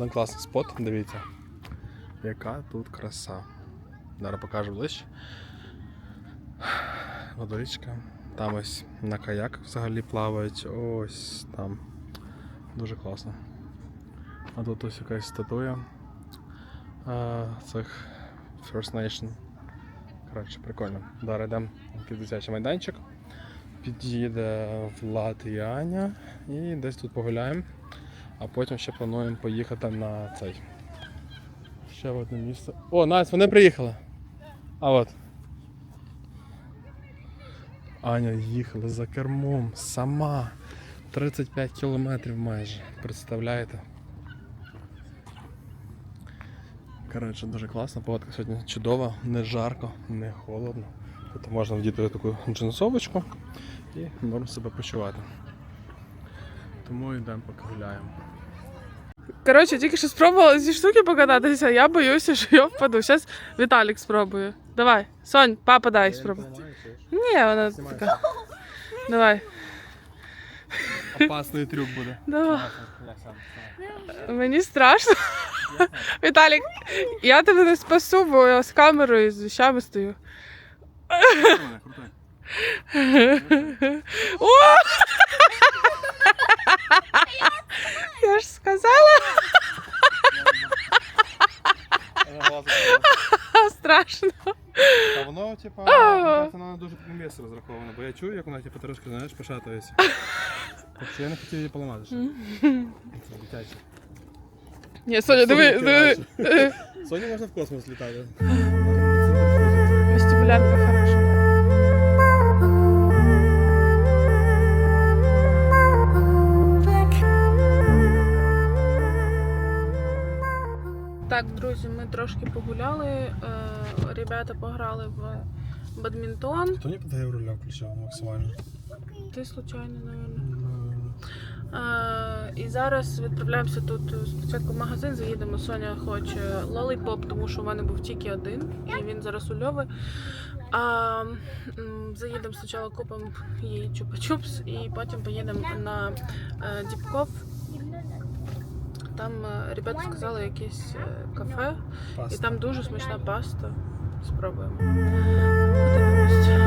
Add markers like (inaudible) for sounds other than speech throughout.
один класний спот. Дивіться, яка тут краса. Зараз покажу ближче. Водичка. Там ось на каяк взагалі плавають. Ось там. Дуже класно. А тут ось якась статуя а, цих First Nation. Коротше, прикольно. Зараз йдемо під дитячий майданчик. Під'їде Влад і Аня і десь тут погуляємо. А потім ще плануємо поїхати на цей. Ще в одне місце. О, Настя, вони приїхали. А от. Аня їхала за кермом сама. 35 кілометрів майже. Представляєте? Коротше, дуже класно. Погодка сьогодні чудова, не жарко, не холодно. Тут можна вдіти таку джинсовочку і норм себе почувати. Тому йдемо поки гуляємо. Коротше, тільки що спробувала ці штуки покататися, я боюся, що я впаду. Зараз Віталік спробує. Давай, Сонь, папа дай спробуй. Ні, вона така. Давай, Опасний трюк буде. давай. Мені страшно. Віталік, я тебе не спасу, бо я з камерою і з вещами стою. О! Я ж сказала, (laughs) страшно. Та воно, типа, А. це на дуже таке місце розраховано, бо я чую, як вона типу, трошки, знаєш, пошатується. Так що я не хотів її поламати. ще. Це дитяче. Ні, Соня, диви, диви. Соні можна в космос літати. Вестибулярка Так, друзі, ми трошки погуляли. е, Ребята пограли в бадмінтон. Хто не подає руля включав максимально? Ти случайно, мабуть. Е, і зараз відправляємося тут е, спочатку в магазин, заїдемо. Соня хоче лолипоп, тому що в мене був тільки один, і він зараз у Льови. А, заїдемо спочатку купимо їй чупа-чупс, і потім поїдемо на Діпков. Там е, ребята сказали якесь е, кафе, і там дуже смачна паста. Спробуємо. Подивимось.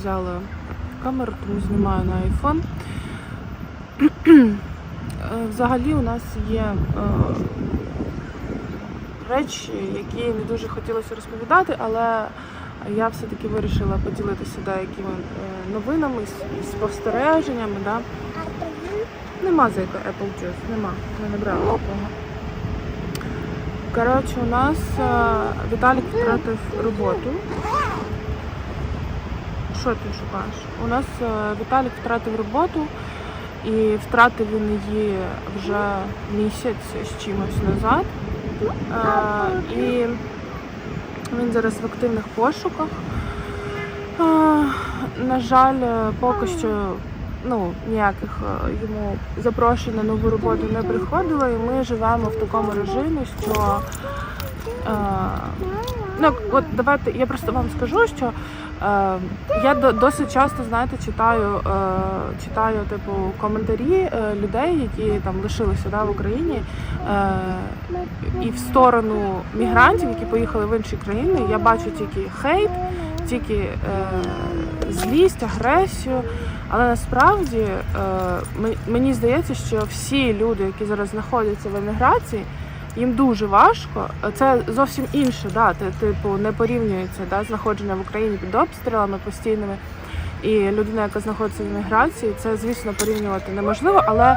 Взяла камеру, тому знімаю на iPhone. Е, Взагалі у нас є е, речі, які не дуже хотілося розповідати, але я все-таки вирішила поділитися деякими е, новинами спостереженнями. Да? Нема зайка Apple Juice, нема. Ми не брали такого. Коротше, у нас Віталік втратив роботу. Що ти шукаєш? У нас е, Віталік втратив роботу і втратив він її вже місяць з чимось назад. Е, І він зараз в активних пошуках. Е, На жаль, поки що ну, ніяких йому запрошень на нову роботу не приходило, і ми живемо в такому режимі, що ну, от давайте я просто вам скажу, що я до- досить часто, знаєте, читаю, е, читаю типу коментарі е, людей, які там лишилися да, в Україні, е, і в сторону мігрантів, які поїхали в інші країни, я бачу тільки хейт, тільки злість, агресію. Але насправді мені здається, що всі люди, які зараз знаходяться в еміграції, їм дуже важко. Це зовсім інше, да, типу, не порівнюється да, знаходження в Україні під обстрілами постійними. І людина, яка знаходиться в імміграції, це, звісно, порівнювати неможливо, але е,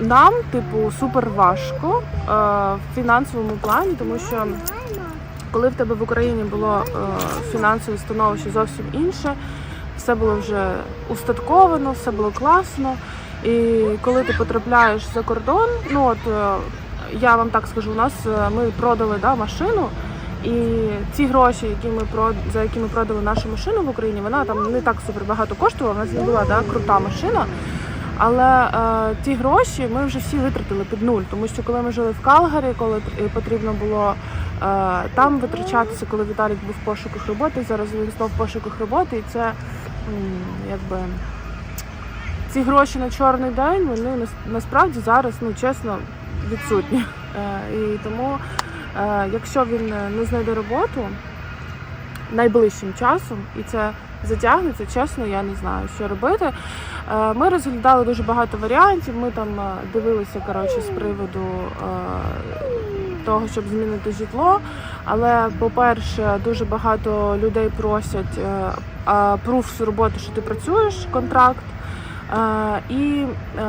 нам, типу, супер важко е, в фінансовому плані, тому що коли в тебе в Україні було е, фінансове становище зовсім інше, все було вже устатковано, все було класно. І коли ти потрапляєш за кордон, ну от е, я вам так скажу, у нас е, ми продали да, машину, і ці гроші, які ми за які ми продали нашу машину в Україні, вона там не так супер багато коштувала, у нас не була да, крута машина. Але е, ті гроші ми вже всі витратили під нуль, тому що коли ми жили в Калгарі, коли потрібно було е, там витрачатися, коли Віталік був в пошуках роботи, зараз він знов в пошуках роботи, і це якби ці гроші на чорний день вони нас- насправді зараз, ну чесно, відсутні. (laughs) Е, і тому, е, якщо він е, не знайде роботу найближчим часом, і це затягнеться, чесно, я не знаю, що робити. Ми розглядали дуже багато варіантів. Ми там дивилися коротше, з приводу того, щоб змінити житло. Але, по-перше, дуже багато людей просять е, а, пруф з роботи, що ти працюєш, контракт. Е, І е,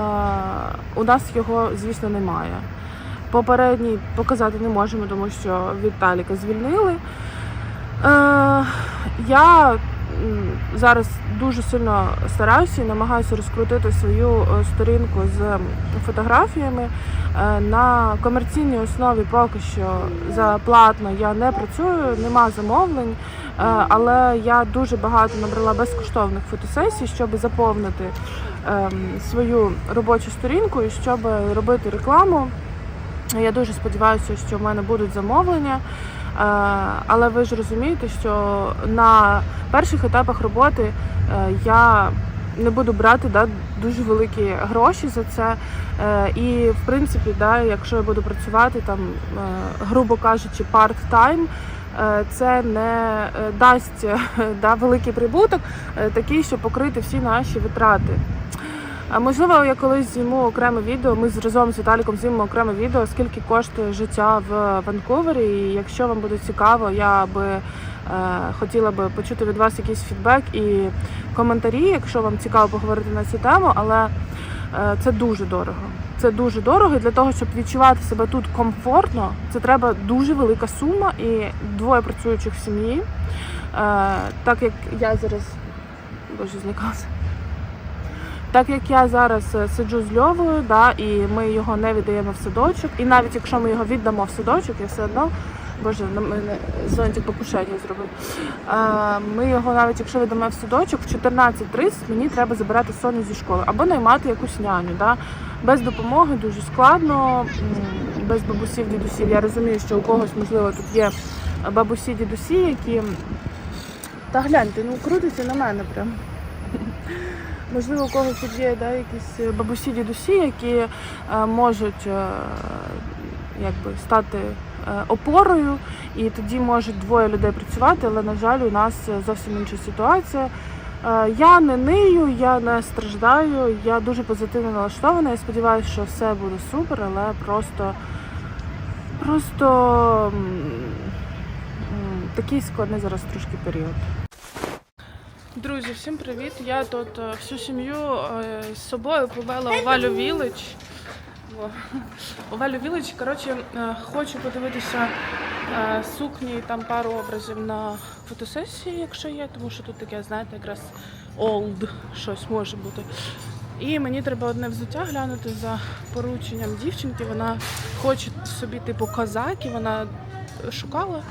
у нас його, звісно, немає. Попередній показати не можемо, тому що Віталіка звільнили. Е, Я зараз дуже сильно стараюся і намагаюся розкрутити свою е, сторінку з фотографіями. Е, На комерційній основі поки що за платно я не працюю, нема замовлень, Е, але я дуже багато набрала безкоштовних фотосесій, щоб заповнити ем, свою робочу сторінку і щоб робити рекламу. Я дуже сподіваюся, що в мене будуть замовлення. Е, Але ви ж розумієте, що на перших етапах роботи е, я не буду брати да, дуже великі гроші за це. Е, І в принципі, да, якщо я буду працювати там, грубо кажучи, парт-тайм, це не дасть (laughs) да, великий прибуток, такий, щоб покрити всі наші витрати. А можливо, я колись зніму окреме відео. Ми разом з Віталіком знімемо окреме відео, скільки коштує життя в Ванкувері. І якщо вам буде цікаво, я би е, хотіла би почути від вас якийсь фідбек і коментарі, якщо вам цікаво поговорити на цю тему, але е, це дуже дорого. Це дуже дорого. І для того, щоб відчувати себе тут комфортно, це треба дуже велика сума і двоє працюючих в сім'ї. Е, так як я зараз боже злякався. Так як я зараз е, сиджу з Льовою, да, і ми його не віддаємо в садочок, і навіть якщо ми його віддамо в садочок, я все одно, боже, на мене зонтик покушення зробив. Ми його навіть якщо віддамо в садочок, в 14.30 мені треба забирати Соню зі школи або наймати якусь няню. Да. Без допомоги дуже складно, без бабусів, дідусів. Я розумію, що у когось, можливо, тут є бабусі, дідусі, які. Та гляньте, ну крутиться на мене прям. Можливо, у когось тут є да, якісь е, бабусі, дідусі, які е, можуть е, якби, стати е, опорою, і тоді можуть двоє людей працювати, але, на жаль, у нас е, зовсім інша ситуація. Е, я не нию, я не страждаю, я дуже позитивно налаштована. Я сподіваюся, що все буде супер, але просто, просто такий складний зараз трошки період. Друзі, всім привіт! Я тут е, всю сім'ю е, з собою повела у Валю Вілич. У Валю Вілич, коротше, е, хочу подивитися сукні, там пару образів на фотосесії, якщо є, тому що тут таке, знаєте, якраз old щось може бути. І мені треба одне взуття глянути за порученням дівчинки. Вона хоче собі типу козак, і вона шукала.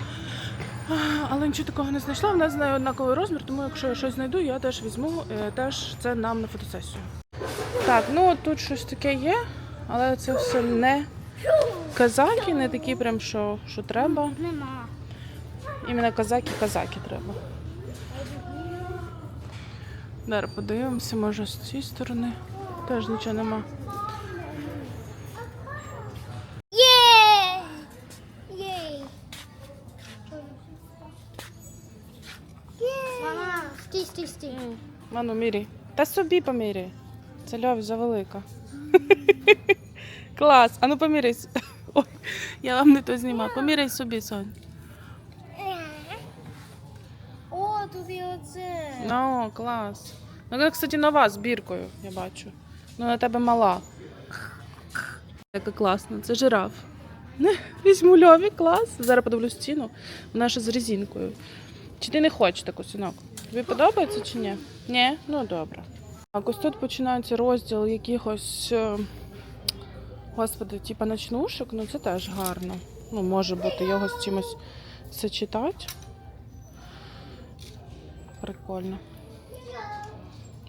Але нічого такого не знайшла. В нас з однаковий розмір, тому якщо я щось знайду, я теж візьму е, теж це нам на фотосесію. Так, ну тут щось таке є, але це все не казаки, не такі прям, що, що треба. Нема. Іменно казаки-казаки треба. Зараз подивимося, може з цієї сторони. Теж нічого нема. Міряй. Та собі поміряй. Це Льові завелика. (laughs) Клас. Ану поміряй. (laughs) Ой, я вам не то знімаю. Поміряй собі, Сонь. О, тут є оце. Ну, клас. Ну, вона, кстати, нова з біркою, я бачу. Ну, на тебе мала. Яка класна, це жираф. (laughs) Візьму льові, клас. Зараз подивлюсь ціну. Вона ще з резинкою. Чи ти не хочеш таку синок? Тобі подобається чи ні? Ні? Ну добре. Так, ось тут починається розділ якихось. е, Господи, типа ночнушок, ну це теж гарно. Ну, може бути його з чимось сочетати. Прикольно.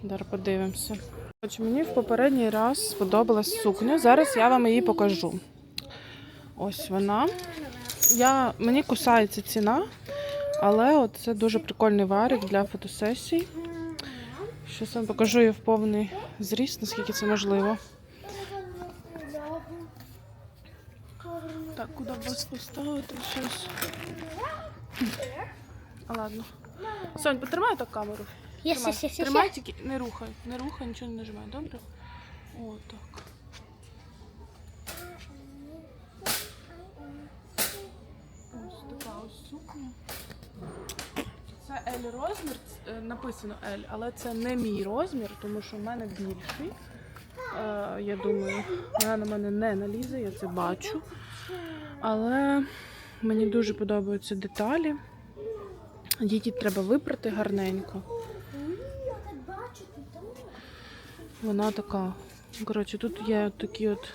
Зараз подивимося. Хоч мені в попередній раз сподобалась сукня. Зараз я вам її покажу. Ось вона. Я, мені кусається ціна, але от це дуже прикольний варік для фотосесій. Щось вам покажу її в повний зріст, наскільки це можливо. Так, куди б вас поставити? Щось. А ладно. Сонь, потримай так камеру. Тримай. Тримай тільки не рухай, не рухай, нічого не нажимай, добре? О, так. Ось. Це L розмір, е, написано L, але це не мій розмір, тому що в мене більший. Е, я думаю, вона на мене не налізе, я це бачу. Але мені дуже подобаються деталі. Її треба випрати гарненько. Вона така. Коротше, тут є такі от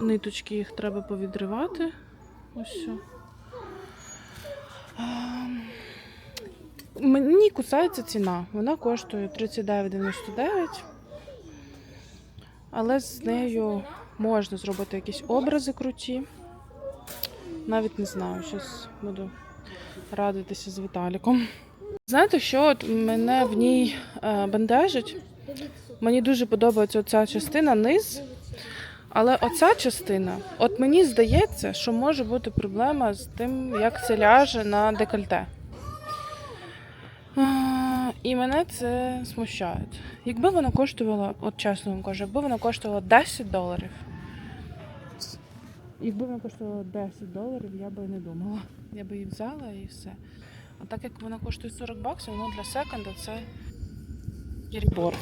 ниточки, їх треба повідривати. Ось все. Мені кусається ціна. Вона коштує 39,99. Але з нею можна зробити якісь образи круті. Навіть не знаю, зараз буду радитися з Віталіком. Знаєте, що от мене в ній е, бентежить? Мені дуже подобається оця частина низ. Але оця частина, от мені здається, що може бути проблема з тим, як це ляже на декольте. І мене це смущає. Якби вона коштувала, от чесно вам кажу, якби вона коштувала 10 доларів. Якби вона коштувала 10 доларів, я би не думала. Я би її взяла і все. А так як вона коштує 40 баксів, ну для секонда це перебор.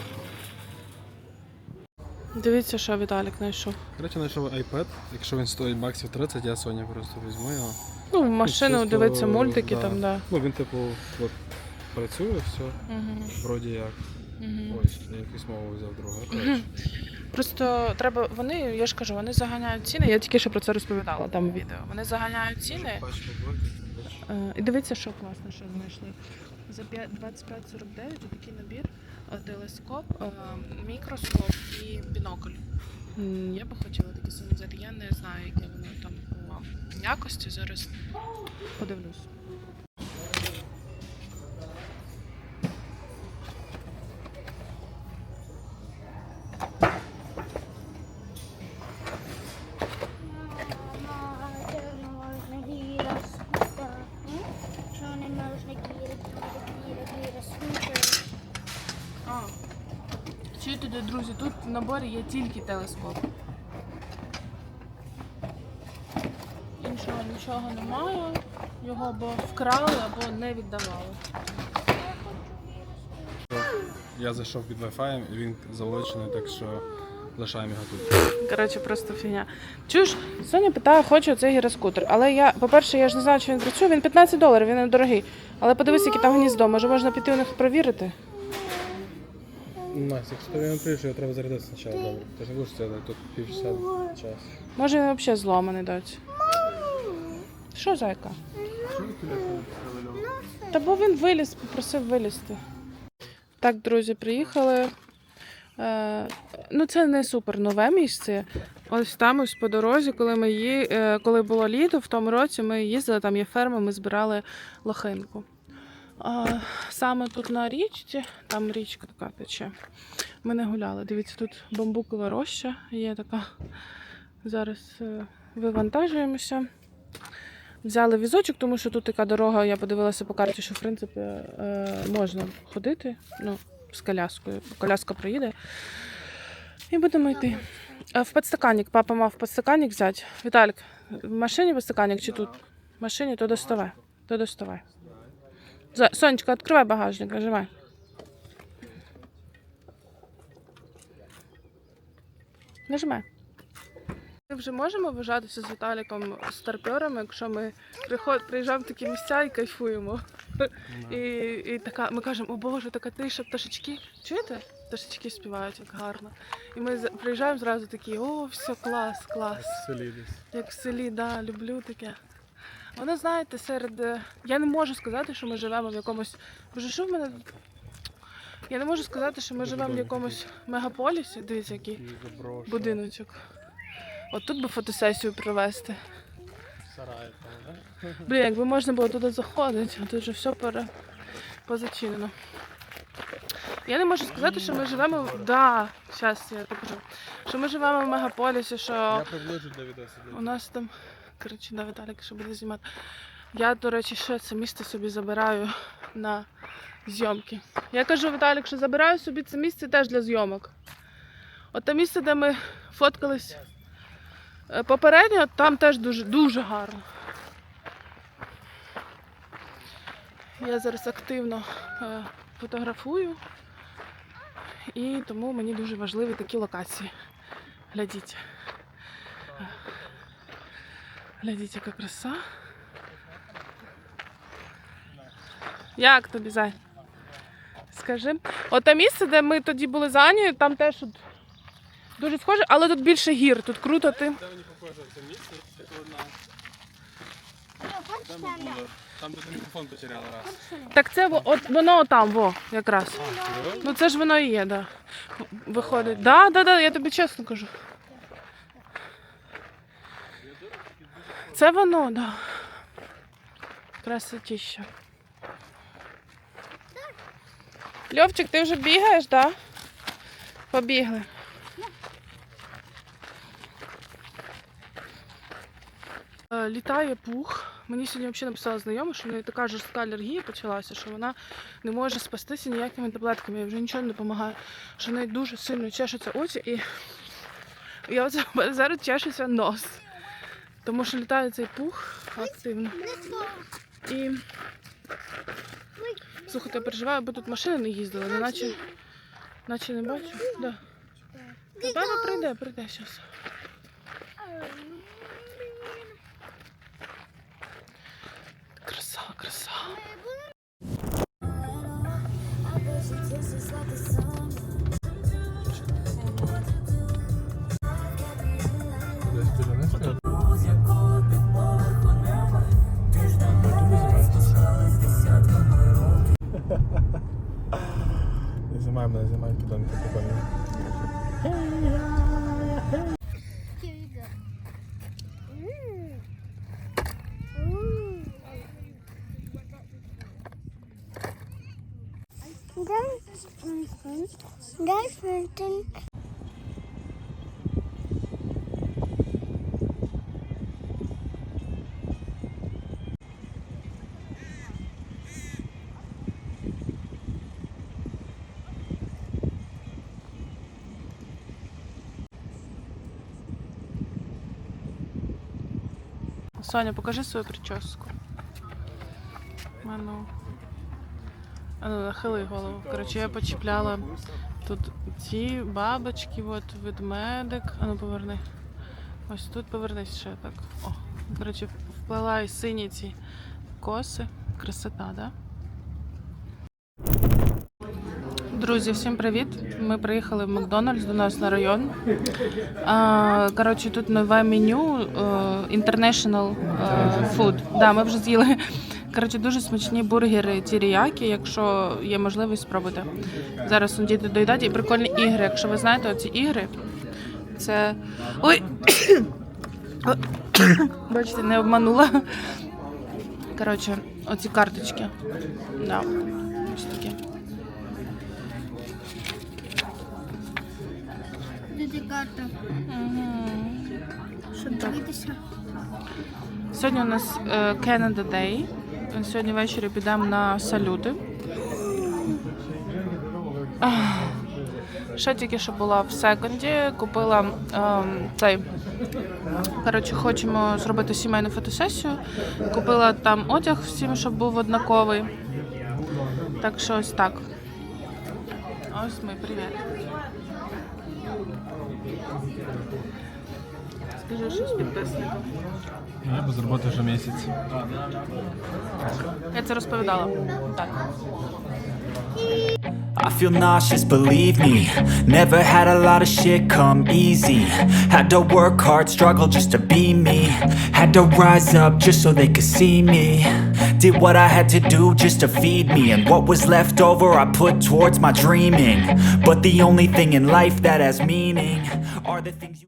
Дивіться, що Віталік знайшов. Коротше, знайшов iPad. Якщо він стоїть баксів 30, я Соня просто візьму його. Ну, в машину чисто, дивиться мультики да. там, да. Ну він типу от, працює, все, Угу. вроді як. Угу. Ось, я якусь мову взяв другу. Коротше. Просто треба, вони, я ж кажу, вони заганяють ціни. Я тільки що про це розповідала там у відео. Вони заганяють ціни. Там, бачиш? Е, І дивіться, що класно, що знайшли. За 5 25,49 такий набір, телескоп, е, мікроскоп і бінокль. Я би хотіла такі самі взяти. Я не знаю, яке воно там по якості. Зараз подивлюсь. Друзі, тут в наборі є тільки телескоп. Іншого нічого немає. Його або вкрали, або не віддавали. Я зайшов під Wi-Fi, і він залочений, так що лишаємо його тут. Коротше, просто фігня. Чуєш, Соня питає, хоче цей гіроскутер. Але я, по-перше, я ж не знаю, чи він працює. Він 15 доларів, він недорогий. Але подивись, яке там гніздо. Може можна піти у них провірити? Настя, якщо тобі не прийшов, його треба зарядити спочатку, добре. Ти ж не будеш стояти тут півчаса час. Може він взагалі зломаний дать. Що, зайка? Та бо він виліз, попросив вилізти. Так, друзі, приїхали. Е, ну, це не супер нове місце. Ось там, ось по дорозі, коли ми ї... е, коли було літо, в тому році ми їздили, там є ферма, ми збирали лохинку. Саме тут на річці, там річка така тече. Ми не гуляли. Дивіться, тут бамбукова роща є така. Зараз е, вивантажуємося. Взяли візочок, тому що тут така дорога, я подивилася по карті, що в принципі е, можна ходити ну, з коляскою. Коляска проїде. І будемо йти. В подстаканник. Папа мав подстаканник взяти. Віталік, в машині подстаканник чи тут? В машині, то доставай. То доставай. Сонечка, відкривай багажник, нажимай. Нажимай. Ми вже можемо вважатися з Віталіком старперами, якщо ми приход, приїжджаємо в такі місця і кайфуємо. І, і така, ми кажемо, о Боже, така тиша, пташечки. Чуєте? Пташечки співають, як гарно. І ми приїжджаємо зразу такі, о, все, клас, клас. Як в селі, да, люблю таке. Воно, знаєте, серед. е, Я не можу сказати, що ми живемо в якомусь. Боже, що в мене? Я не можу сказати, що ми живемо в якомусь мегаполісі. Дивіться, який будиночок. От тут би фотосесію провести. Сарай там, да? Блін, якби можна було туди заходити, а тут вже все пере... позачинено. Я не можу сказати, що ми живемо. в- Да, зараз я покажу. Що ми живемо в мегаполісі, що Я приближу для відео у нас там. Коротше, да, Віталік, що буде знімати. Я, до речі, ще це місце собі забираю на зйомки. Я кажу, Віталік, що забираю собі це місце теж для зйомок. От те місце, де ми фоткались е, попередньо, там теж дуже, дуже гарно. Я зараз активно е, фотографую, і тому мені дуже важливі такі локації. Глядіть. Глядіть, яка краса. Як тобі, Зай? Скажи. От те місце, де ми тоді були з Анією, там теж от дуже схоже, але тут більше гір. Тут круто ти. Там там? було. Мікрофон потеряла раз. Так це во- от воно там, во, якраз. Ну це ж воно і є, да. Виходить. Да, да, да, я тобі чесно кажу. Це воно, да. Красотіща. Льовчик, ти вже бігаєш, да? Побігли. Е, Літає пух. Мені сьогодні взагалі написала знайома, що в неї така жорстка алергія почалася, що вона не може спастися ніякими таблетками, я вже нічого не допомагає. Що в неї дуже сильно чешуться очі і я (laughs) зараз чешеться нос. Тому що літає цей пух активно. І слухайте, я переживаю, бо тут машини не їздили, не наче, наче не бачу. Да. Баба прийде, прийде зараз. kamerę, nie ma to pytanie. Here you go. Mm. Mm. That's, that's, that's, Соня, покажи свою прическу. Ану. Ану, нахили голову. Коротше, я почіпляла тут ці бабочки, от ведмедик. Ану, поверни. Ось тут повернись ще так. О. Коротше, вплела і сині ці коси. Красота, да? Друзі, всім привіт! Ми приїхали в Макдональдс до нас на район. А, коротше, тут нове меню е, International е, Food. Да, ми вже з'їли. Коротше, дуже смачні бургери тіріякі, якщо є можливість спробуйте. Зараз діти доїдать і прикольні ігри. Якщо ви знаєте, оці ігри, це. Ой! (coughs) Бачите, не обманула. Коротше, оці карточки. Да. Ось такі. Карта? Мгм. Щоб дивитися. Сьогодні у нас е, Canada Day. Сьогодні ввечері підемо на салюти. Ах, Ще тільки що була в секонді, купила ем, цей. Коротше, хочемо зробити сімейну фотосесію. Купила там одяг всім, щоб був однаковий. Так що ось так. Ось ми, привіт. Скажи щось підписникам. Я без роботи вже місяць. Я це розповідала. Так. I feel nauseous, believe me. Never had a lot of shit come easy. Had to work hard, struggle just to be me. Had to rise up just so they could see me. Did what I had to do just to feed me. And what was left over, I put towards my dreaming. But the only thing in life that has meaning are the things you